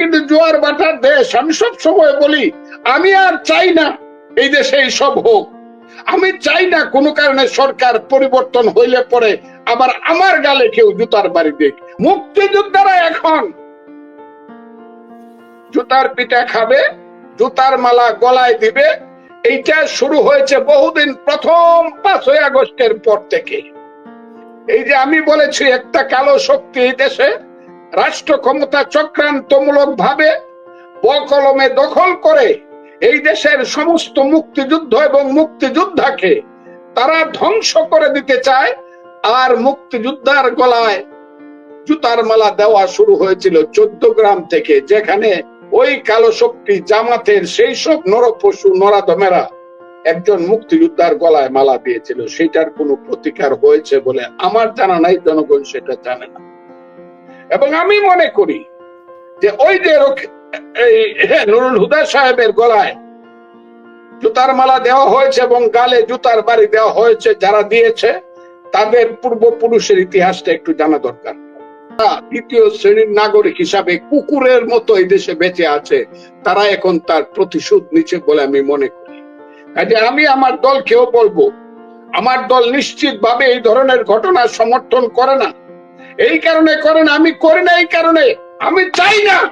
কিন্তু জোয়ার বাটার দেশ, আমি সব সময় বলি, আমি আর চাই না এই দেশে সব হোক। আমি চাই না কোনো কারণে সরকার পরিবর্তন হইলে পরে আবার আমার গালে কেউ জুতার বাড়ি দেখ মুক্তিযোদ্ধারা এখন জুতার পিঠা খাবে, জুতার মালা গলায় দিবে। এইটা শুরু হয়েছে বহুদিন প্রথম পাঁচই আগস্টের পর থেকে। এই যে আমি বলেছি, একটা কালো শক্তি এই দেশে রাষ্ট্র ক্ষমতা চক্রান্তমূলক ভাবে বকলমে দখল করে এই দেশের সমস্ত মুক্তিযুদ্ধ এবং মুক্তিযোদ্ধাকে তারা ধ্বংস করে দিতে চায়, আর মুক্তিযোদ্ধার গলায় জুতার মালা দেওয়া শুরু হয়েছিল চোদ্দ গ্রাম থেকে, যেখানে ওই কালো শক্তি জামাতের সেই সব নরপশু নরাদমেরা একজন মুক্তিযোদ্ধার গলায় মালা দিয়েছিল। সেটার কোনো প্রতিকার হয়েছে বলে আমার জানা নাই, জনগণ সেটা জানে না। এবং আমি মনে করি যে ওই যে এই নুরুল হুদা সাহেবের গলায় জুতার মালা দেওয়া হয়েছে এবং গালে জুতার বাড়ি দেওয়া হয়েছে যারা দিয়েছে, তাদের পূর্বপুরুষের ইতিহাসটা একটু জানা দরকার। দ্বিতীয় শ্রেণির নাগরিক হিসাবে কুকুরের মতো এই দেশে বেঁচে আছে, তারা এখন তার প্রতিশোধ নিচ্ছে বলে আমি মনে করি। কাজে আমি আমার দলকেও বলব, আমার দল নিশ্চিত ভাবে এই ধরনের ঘটনা সমর্থন করে না। এই কারণে করে না আমি করি না এই কারণে। আমি চাই না।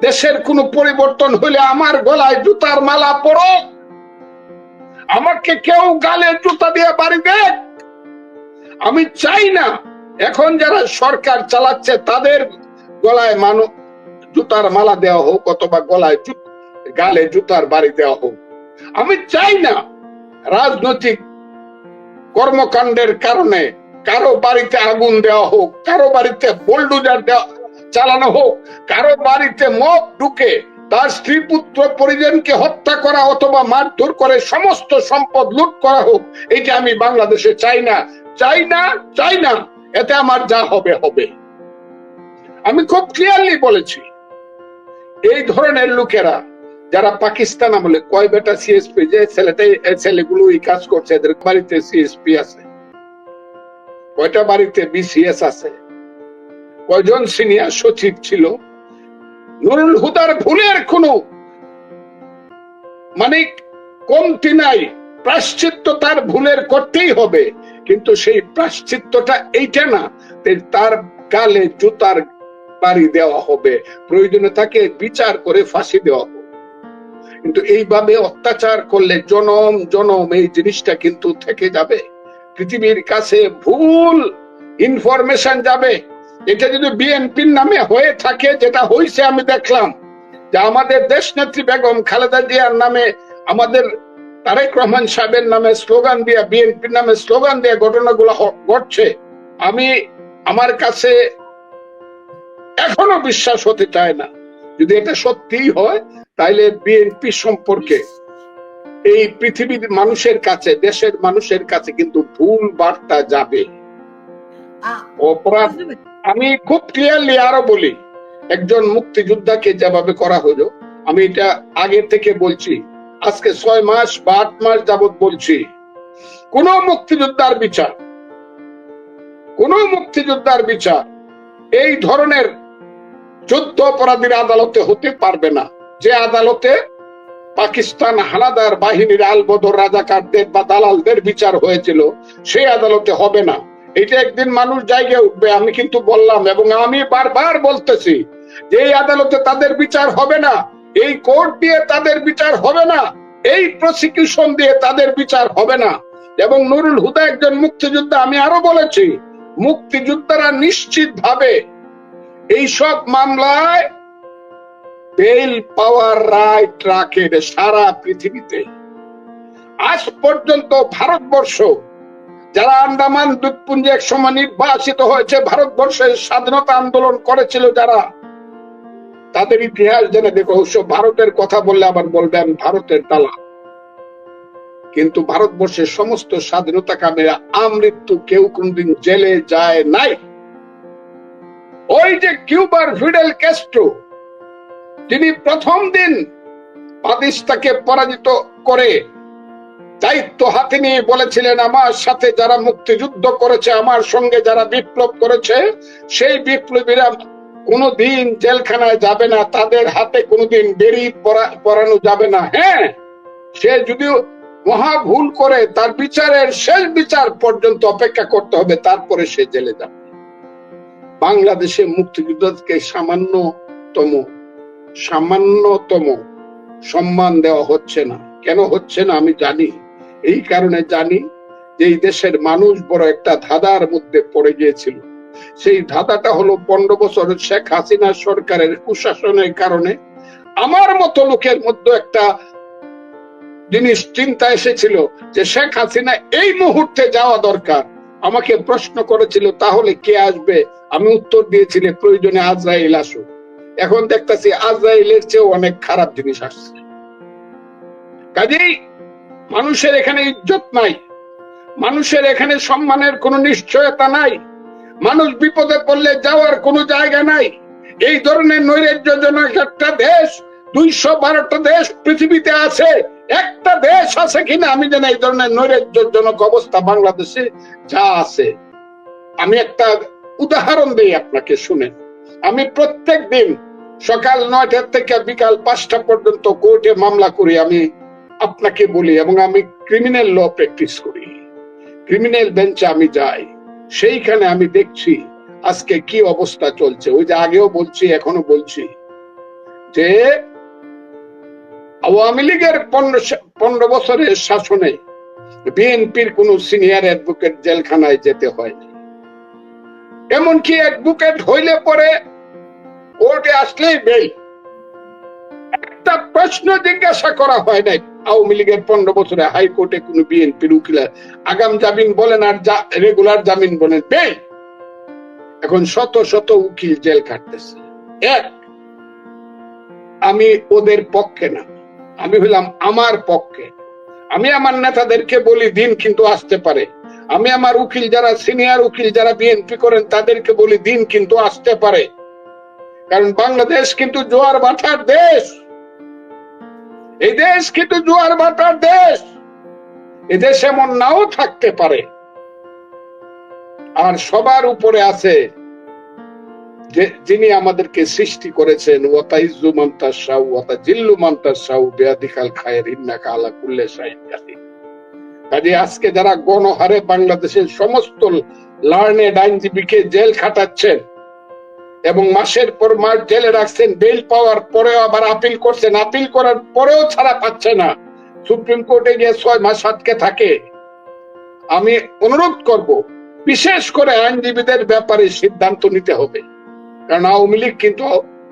দেশের কোনো পরিবর্তন হলে আমার গলায় জুতার মালা পড়ো আমাকে কেউ গালে জুতা দিয়ে বাড়ি দেখ আমি চাই না। এখন যারা সরকার চালাচ্ছে, তাদের গলায় মানু, জুতার মালা দেওয়া হোক অথবা গলায় গালে জুতার বাড়ি দেওয়া হোক। আমি চাই না। রাজনৈতিক কর্মকাণ্ডের কারণে কারও বাড়িতে আগুন দেওয়া হোক, কারও বাড়িতে বোল্ডুজার চালানো হোক, কারও বাড়িতে মদ ঢুকে তার স্ত্রী পুত্র পরিজনকে হত্যা করা অথবা মারধর করে সমস্ত সম্পদ লুট করা হোক, এটা আমি বাংলাদেশে চাই না। চাই না চাই না। এতে আমার যা হবে হবে। আমি খুব ক্লিয়ারলি বলেছি, এই ধরনের লোকেরা যারা পাকিস্তান আমলে কয় বেটা সিএসপি যে ছেলেটাই ছেলেগুলো এই কাজ করছে, এদের বাড়িতে সিএসপি আছে। কয়টা বাড়িতে বিসিএস আছে? কয়জন সিনিয়র সচিব ছিল? নুরুল হুদার ভুলের কোনো মানে কমতি নাই। প্রাশ্চিত্য তার ভুলের করতেই হবে, কিন্তু সেই প্রাশ্চিত্যটা এইটা না তার গালে জুতার বাড়ি দেওয়া হবে, প্রয়োজনে তাকে বিচার করে ফাঁসি দেওয়া হবে কিন্তু এইভাবে অত্যাচার করলে জনম জনম এই জিনিসটা কিন্তু থেকে যাবে। পৃথিবীর কাছে ভুল ইনফরমেশন যাবে। এটা যদি বিএনপির নামে হয়ে থাকে, যেটা হয়েছে আমি দেখলাম, যে আমাদের দেশ নেত্রী বেগম খালেদা জিয়ার নামে আমাদের তারেক রহমান সাহেবের নামে স্লোগান দিয়া বিএনপির নামে স্লোগান দিয়ে ঘটনাগুলো ঘটছে। আমি আমার কাছে এখনও বিশ্বাস হতে চায় না। যদি এটা সত্যিই হয়, তাইলে বিএনপি সম্পর্কে এই পৃথিবীর মানুষের কাছে দেশের মানুষের কাছে কিন্তু ভুল বার্তা যাবে। অপরাধ আমি খুব ক্লিয়ারলি আরও বলি একজন মুক্তিযোদ্ধাকে যেভাবে করা হলো আমি এটা আগে থেকে বলছি আজকে ছয় মাস বা আট মাস যাবত বলছি কোন মুক্তিযোদ্ধার বিচার কোন মুক্তিযোদ্ধার বিচার এই ধরনের যুদ্ধ অপরাধীর আদালতে হতে পারবে না। যে আদালতে পাকিস্তান হানাদার বাহিনীর আলবদর রাজাকারদের বা দালালদের বিচার হয়েছিল, সেই আদালতে হবে না। এটা একদিন মানুষ জায়গায় উঠবে, আমি কিন্তু বললাম এবং আমি বারবার বলতেছি যে এই আদালতে তাদের বিচার হবে না, এই কোর্ট দিয়ে তাদের বিচার হবে না, এই প্রসিকিউশন দিয়ে তাদের বিচার হবে না। এবং নুরুল হুদা একজন মুক্তিযোদ্ধা, আমি আরও বলেছি, মুক্তিযোদ্ধারা নিশ্চিত ভাবে এই সব মামলায় বেল পাওয়ার রাইট রাখে সারা পৃথিবীতে আজ পর্যন্ত ভারতবর্ষ, যারা আন্দামান দ্বীপপুঞ্জে এক সময় নির্বাসিত হয়েছে, ভারতবর্ষের স্বাধীনতা আন্দোলন করেছিল যারা, তাদের ইতিহাস জেনে দেখো, অবশ্য ভারতের কথা বললে আবার বলবেন ভারতের তালা কিন্তু ভারতবর্ষের সমস্ত স্বাধীনতা কামীরা আমৃত্যু কেউ কোনদিন জেলে যায় নাই। ওই যে কিউবার ফিডেল ক্যাস্ট্রো তিনি প্রথম দিন পাকিস্তানকে পরাজিত করে দায়িত্ব হাতে নিয়ে বলেছিলেন, আমার সাথে যারা মুক্তিযুদ্ধ করেছে, আমার সঙ্গে যারা বিপ্লব করেছে, সেই বিপ্লবীরা কোনোদিন জেলখানায় যাবে না, তাদের হাতে কোনোদিন বেরি পরানো যাবে না। হ্যাঁ সে যদি মহা ভুল করে, তার বিচারের শেষ বিচার পর্যন্ত অপেক্ষা করতে হবে, তারপরে সে জেলে যাবে। বাংলাদেশে মুক্তিযুদ্ধকে সামান্যতম সামান্যতম সম্মান দেওয়া হচ্ছে না। কেন হচ্ছে না আমি জানি। এই কারণে জানি যে এই দেশের মানুষ বড় একটা ধাঁধার মধ্যে পড়ে গিয়েছিল। সেই ধাঁধাটা হলো পনেরো বছর শেখ হাসিনা সরকারের কুশাসনের কারণে আমার মতো লোকের মধ্যে একটা জিনিস চিন্তা এসেছিল যে শেখ হাসিনা এই মুহূর্তে যাওয়া দরকার। আমাকে প্রশ্ন করেছিল, তাহলে কে আসবে? আমি উত্তর দিয়েছিলে প্রয়োজনে আজরাইল আসুক। এখন দেখতেছি আজরাইলের চেয়েও অনেক খারাপ জিনিস আসছে। কাজেই মানুষের এখানে ইজ্জত নাই, মানুষের এখানে সম্মানের কোনো নিশ্চয়তা নাই, মানুষ বিপদে পড়লে যাওয়ার কোনো জায়গা নাই। এই ধরনের নৈরাজ্যজনক একটা দেশ, দুইশো বারোটা দেশ পৃথিবীতে আছে, একটা দেশ আছে কিনা আমি জানি এই ধরনের নৈরাজ্যজনক অবস্থা বাংলাদেশে যা আছে। আমি একটা উদাহরণ দিই আপনাকে শুনেন। আমি প্রত্যেক দিন সকাল নয়টা থেকে বিকাল পাঁচটা পর্যন্ত কোর্টে মামলা করি আমি আপনাকে বলি এবং আমি ক্রিমিনাল ল প্র্যাকটিস করি। ক্রিমিনাল বেঞ্চে আমি যাই, সেইখানে আমি দেখছি আজকে কি অবস্থা চলছে। ওই যে আগেও বলছি এখনও বলছি যে আওয়ামী লীগের পনেরো বছরের শাসনে বিএনপির কোন সিনিয়র অ্যাডভোকেট জেলখানায় যেতে হয়নি। এমনকি অ্যাডভোকেট হইলে পরে কোর্টে আসলেই বেল একটা প্রশ্ন জিজ্ঞাসা করা হয় নাই। আওয়ামী লীগের পনেরো বছরে হাইকোর্টে কোন বিএনপির উকিল আগাম জামিন বলেন আর রেগুলার জামিন বলেন বেল এখন শত শত উকিল জেল কাটতেছে এক, আমি ওদের পক্ষে না। আমি হইলাম আমার পক্ষে। আমি আমার নেতাদেরকে বলি, দিন কিন্তু আসতে পারে। আমি আমার উকিল যারা, সিনিয়র উকিল যারা বিএনপি করেন, তাদেরকে বলি, দিন কিন্তু আসতে পারে। কারণ বাংলাদেশ কিন্তু জোয়ার ভাটার দেশ। এই দেশ কিন্তু জোয়ার ভাটার দেশ। এদেশ এমন নাও থাকতে পারে। আর সবার উপরে আছে যিনি আমাদেরকে সৃষ্টি করেছেন ওয়াতা ইজ্জু মান্তার সাউ ওয়াতা জিল্লু মান্তার সাউ বেয়াদিকাল খায়ের ইন্নাকা আলা কুল্লে কাজে আজকে যারা গণহারে বাংলাদেশের সমস্ত লার্নেড আইনজীবীকে জেল খাটাচ্ছেন এবং মাসের পর মাস জেলে রাখছেন, বেল পাওয়ার পরেও আবার আপিল করছেন। আপিল করার পরেও ছাড়া পাচ্ছে না। সুপ্রিম কোর্টে গিয়ে ছয় মাস আটকে থাকে। আমি অনুরোধ করব, বিশেষ করে আইনজীবীদের ব্যাপারে সিদ্ধান্ত নিতে হবে। কারণ আওয়ামী লীগ কিন্তু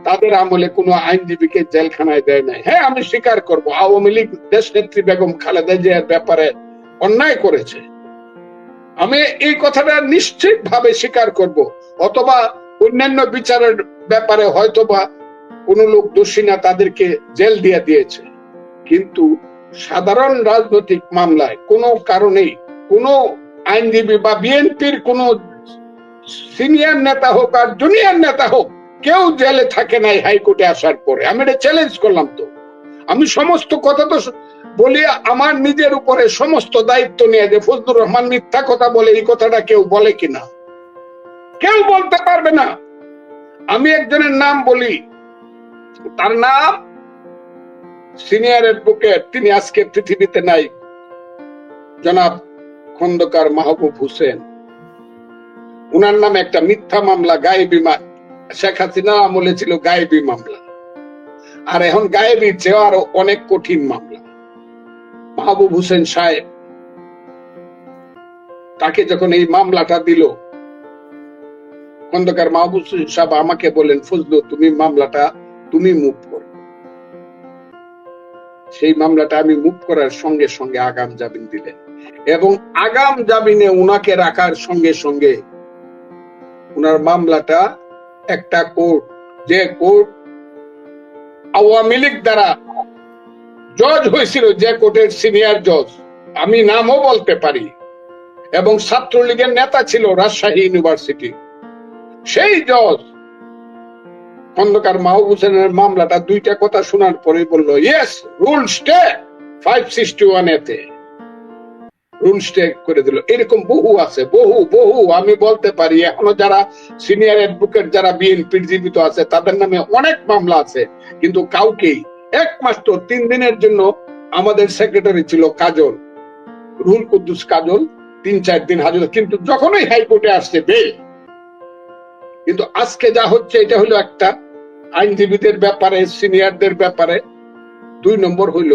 তাদের আমলে কোনো আইনজীবীকে জেলখানায় দেয় নাই। হ্যাঁ আমি স্বীকার করব, আওয়ামী লীগ দেশ নেত্রী বেগম খালেদা জিয়ার ব্যাপারে অন্যায় করেছে। আমি এই কথাটা নিশ্চিত ভাবে স্বীকার করব, অথবা অন্যান্য বিচারের ব্যাপারে হয়তোবা কোন লোক দোষী না, তাদেরকে জেল দিয়ে দিয়েছে। কিন্তু সাধারণ রাজনৈতিক মামলায় কোনো কারণেই কোনো আইনজীবী বা বিএনপির কোন সিনিয়র নেতা হোক আর জুনিয়র নেতা হোক কেউ জেলে থাকে নাই হাইকোর্টে আসার পরে। আমি এটা চ্যালেঞ্জ করলাম তো। আমি সমস্ত কথা তো বলি, আমার নিজের উপরে সমস্ত দায়িত্ব নিয়ে যে ফজলুর রহমান মিথ্যা কথা বলে, এই কথাটা কেউ বলে কিনা? কেউ বলতে পারবে না। আমি একজনের নাম বলি। তার নাম সিনিয়র অ্যাডভোকেট, তিনি আজকে পৃথিবীতে নাই। জনাব খন্দকার মাহবুব হোসেন। উনার নামে একটা মিথ্যা মামলা, গায়েবী শেখ হাসিনা আমলে ছিল গায়েবী মামলা। আর এখন গায়েবীর চেয়ে আরও অনেক কঠিন মামলা। মাহবুব হোসেন সাহেব তাকে যখন এই মামলাটা দিল খন্দকার মাহবুব সাহেব আমাকে বলেন, ফজলু, তুমি মামলাটা, তুমি মুভ করো। সেই মামলাটা আমি মুভ করার সঙ্গে সঙ্গে আগাম জামিন দিলেন এবং আগাম জামিনে উনাকে রাখার সঙ্গে সঙ্গে উনার মামলাটা একটা কোর্ট, যে কোর্ট আওয়ামী লীগ দ্বারা জজ হয়েছিল, যে কোর্টের সিনিয়র জজ, আমি নামও বলতে পারি। এবং ছাত্রলীগের নেতা ছিল রাজশাহী ইউনিভার্সিটি। সেই জজ খন্দকার মাহবুব হোসেনের মামলাটা দুইটা কথা শোনার পরে বলল yes rule stay five sixty one এতে। রুল স্টেক করে দিল। এরকম বহু আছে, বহু বহু। আমি বলতে পারি, এখনও যারা সিনিয়র অ্যাডভোকেট যারা বিএনপির জীবিত আছে, তাদের নামে অনেক মামলা আছে। কিন্তু কাউকেই একমাত্র তিন দিনের জন্য আমাদের সেক্রেটারি ছিল কাজল। রুল কুদ্দুস কাজল, তিন চার দিন হাজির কিন্তু যখনই হাইকোর্টে আসছে বেল কিন্তু আজকে যা হচ্ছে, এটা হলো একটা আইনজীবীদের ব্যাপারে, সিনিয়রদের ব্যাপারে। দুই নম্বর হইল,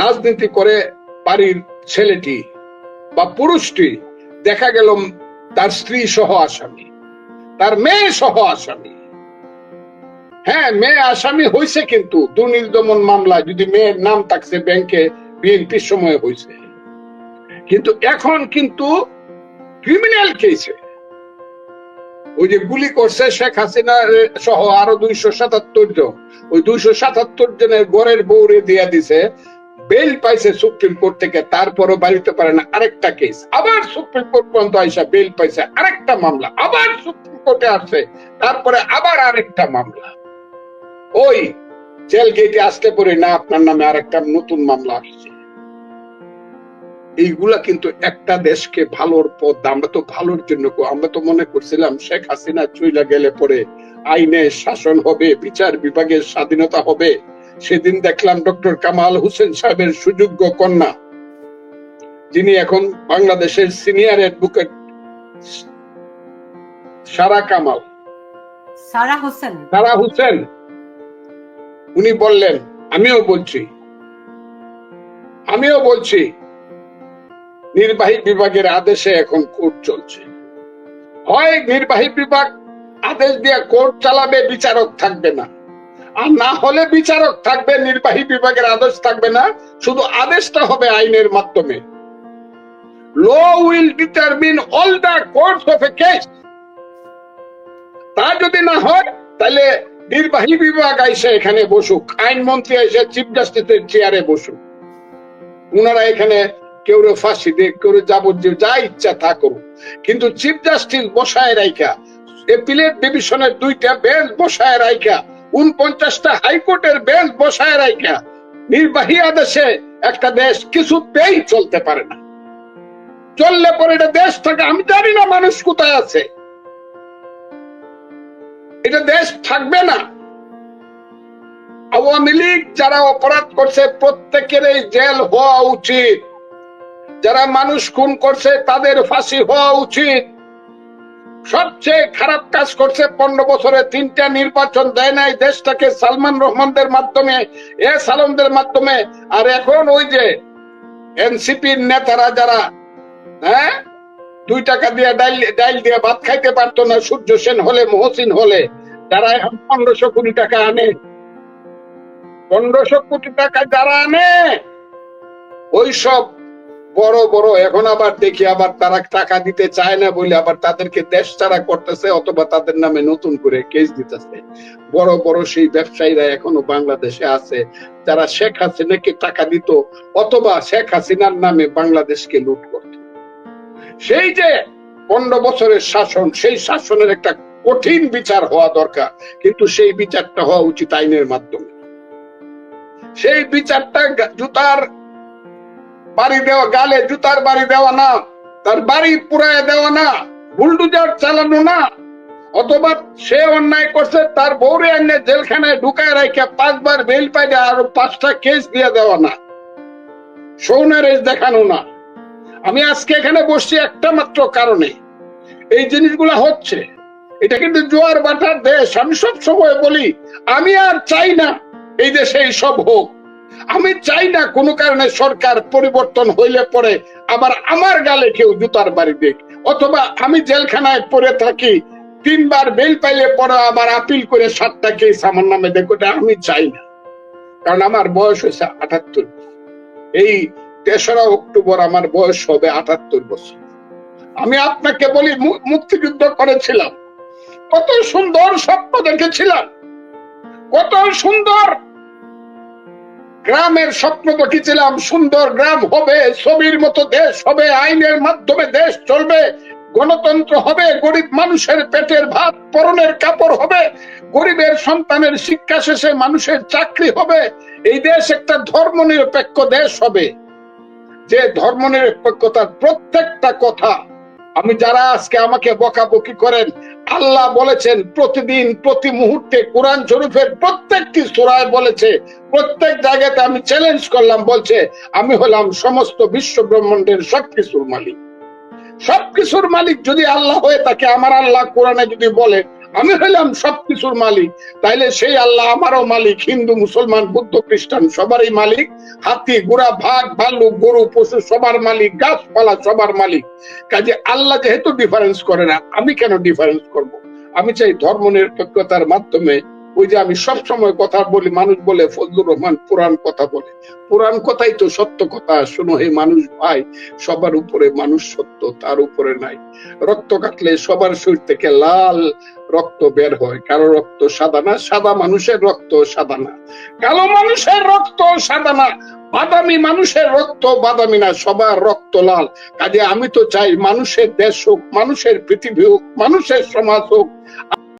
রাজনীতি করে বাড়ির ছেলেটি বা পুরুষটি, দেখা গেল তার স্ত্রী সহ আসামি, তার মেয়ে সহ আসামি। হ্যাঁ মেয়ে আসামি হয়েছে কিন্তু দুর্নীতি দমন মামলা, যদি মেয়ের নাম থাকছে ব্যাংকে, বিএনপির সময় হয়েছে কিন্তু এখন কিন্তু ক্রিমিনাল কেসে ওই যে গুলি করছে শেখ হাসিনা সহ আরও দুইশো সাতাত্তর জন। ওই দুইশো সাতাত্তর জনের গড়ের বৌরে দিয়া দিছে, বেল পাইছে সুপ্রিম কোর্ট থেকে, তারপরও বাড়িতে পারে না আরেকটা কেস আবার সুপ্রিম কোর্ট পর্যন্ত আইসা বেল পাইছে আরেকটা মামলা, আবার সুপ্রিম কোর্টে আসছে, তারপরে আবার আরেকটা মামলা। ওই জেল গেটে আসতে পরে না, আপনার নামে আরেকটা নতুন মামলা আসছে। এইগুলা কিন্তু একটা দেশকে ভালোর পথ আমরা তো ভালোর জন্য আমরা তো মনে করছিলাম শেখ হাসিনা চুইলা গেলে পরে আইনে শাসন হবে বিচার বিভাগের স্বাধীনতা হবে। সেদিন দেখলাম ডক্টর কামাল হোসেন সাহেবের সুযোগ্য কন্যা। যিনি এখন বাংলাদেশের সিনিয়র অ্যাডভোকেট সারা কামাল। সারা হোসেন? সারা হোসেন। উনি বললেন আমিও বলছি। আমিও বলছি। নির্বাহী বিভাগের আদেশে এখন কোর্ট চলছে। হয় নির্বাহী বিভাগ আদেশ দিয়ে কোর্ট চালাবে, বিচারক থাকবে না। আর না হলে বিচারক থাকবে, নির্বাহী বিভাগের আদেশ থাকবে না, শুধু আদেশটা হবে আইনের মাধ্যমে। Law will determine all the course of a case তা যদি না হয়, তাহলে নির্বাহী বিভাগ আইসে এখানে বসুক, আইনমন্ত্রী আইসে চিফ জাস্টিসের চেয়ারে বসুক। ওনারা এখানে কেউ ফাঁসি দিয়ে, কেউ যাবজ্জীব যা ইচ্ছা তা করুক। কিন্তু চিফ জাস্টিস বসায় রাইখা এপিলেট ডিভিশনের দুইটা বেঞ্চ বসায় রাইখা উনপঞ্চাশটা হাইকোর্টের বেঞ্চ বসায় রাইখা। নির্বাহী আদেশে একটা দেশ কিছুতেই চলতে পারে না। চললে পরে এটা দেশ থাকে, আমি জানি না মানুষ কোথায় আছে। এটা দেশ থাকবে না। আওয়ামী লীগ যারা অপরাধ করছে, প্রত্যেকের এই জেল হওয়া উচিত। যারা মানুষ খুন করছে, তাদের ফাঁসি হওয়া উচিত। সবচেয়ে খারাপ কাজ করছে, পনেরো বছরে তিনটা নির্বাচন দেয় নাই, দেশটাকে সালমান রহমানদের মাধ্যমে, এ সালমদের মাধ্যমে। আর এখন ওই যে এনসিপির নেতারা যারা হ্যাঁ? দুই টাকা দিয়ে ডাইল ডাইল দিয়ে ভাত খাইতে পারতো না, সূর্য সেন হলে, মহসিন হলে, যারা এখন পনেরোশো কোটি টাকা আনে। পনেরোশো কোটি টাকা যারা আনে ওই সব বড় বড়, এখন আবার দেখি, আবার তারা টাকা দিতে চায় না বলে আবার তাদেরকে দেশ ছাড়া করতেছে অথবা তাদের নামে নতুন করে কেস দিতেছে। বড় বড় সেই ব্যবসায়ীরা এখনও বাংলাদেশে আছে। যারা শেখ হাসিনাকে টাকা দিত অথবা শেখ হাসিনার নামে বাংলাদেশকে লুট করত। সেই যে পনেরো বছরের শাসন, সেই শাসনের একটা কঠিন বিচার হওয়া দরকার। কিন্তু সেই বিচারটা হওয়া উচিত আইনের মাধ্যমে। সেই বিচারটা জুতার বাড়ি দেওয়া, গালে জুতার বাড়ি দেওয়া না, তার বাড়ি পুরায় দেওয়া না, বুলডুজার চালানো না। অথবা সে অন্যায় করছে, তার বউরে এনে জেলখানায় ঢুকায় রাখে পাঁচবার বেল পাইলে আরও পাঁচটা কেস দিয়ে দেওয়া না। সৌনারেজ দেখানো না। আমি আজকে এখানে বসছি একটা মাত্র কারণে। এই জিনিসগুলো হচ্ছে, এটা কিন্তু জোয়ার বাটার দেশ। আমি সব সময় বলি, আমি আর চাই না, এই দেশে এইসব হোক। আমি চাই না কোনো কারণে সরকার পরিবর্তন হইলে পরে আবার আমার গালে কেউ জুতার বাড়ি দেখ অথবা আমি জেলখানায় পড়ে থাকি, তিনবার বেল পাইলে পরে আবার আপিল করে সাতটা কেস আমার নামে দেখো আমি চাই না। কারণ আমার বয়স হয়েছে আটাত্তর এই তেসরা অক্টোবর আমার বয়স হবে আটাত্তর বছর। আমি আপনাকে বলি মুক্তিযুদ্ধ করেছিলাম। কত সুন্দর স্বপ্ন দেখেছিলাম। কত সুন্দর গ্রামের স্বপ্ন দেখেছিলাম, সুন্দর গ্রাম হবে, ছবির মতো দেশ হবে, আইনের মাধ্যমে দেশ চলবে, গণতন্ত্র হবে, গরিব মানুষের পেটের ভাত, পরনের কাপড় হবে, গরিবের সন্তানের শিক্ষা শেষে মানুষের চাকরি হবে। এই দেশ একটা ধর্মনিরপেক্ষ দেশ হবে। যে ধর্মনিরপেক্ষতার প্রত্যেকটা কথা আমি যারা আজকে আমাকে বকাবকি করেন, আল্লাহ বলেছেন প্রতিদিন, প্রতি মুহূর্তে কোরআন শরীফের প্রত্যেকটি সোরায় বলেছে, প্রত্যেক জায়গাতে আমি চ্যালেঞ্জ করলাম, বলছে, আমি হলাম সমস্ত বিশ্ব ব্রহ্মাণ্ডের সবকিছুর মালিক। সবকিছুর মালিক যদি আল্লাহ হয়ে থাকে আমার আল্লাহ কোরআনে যদি বলে আমি হইলাম সবকিছুর মালিক। তাইলে সেই আল্লাহ আমারও মালিক, হিন্দু, মুসলমান, বুদ্ধ, খ্রিস্টান, সবারই মালিক। হাতি, ঘোড়া ভাগ ভাল্লুক, গরু, পশু সবার মালিক, গাছপালা সবার মালিক। কাজে আল্লাহ যেহেতু ডিফারেন্স করে না, আমি কেন ডিফারেন্স করব? আমি চাই ধর্ম নিরপেক্ষতার মাধ্যমে ওই যে আমি সব সময় কথা বলি, মানুষ বলে, ফজলুর রহমান পুরাণ কথা বলে। পুরাণ কথাই তো সত্য কথা। শোনো হে মানুষ ভাই, সবার উপরে মানুষ সত্য, তার উপরে নাই। রক্ত কাটলে সবার শরীর থেকে লাল রক্ত বের হয়। কারও রক্ত সাদা না, সাদা মানুষের রক্ত সাদা না। কালো মানুষের রক্ত সাদা না, বাদামি মানুষের রক্ত বাদামি না, সবার রক্ত লাল। কাজে আমি তো চাই মানুষের দেশ হোক, মানুষের পৃথিবী হোক, মানুষের সমাজ হোক।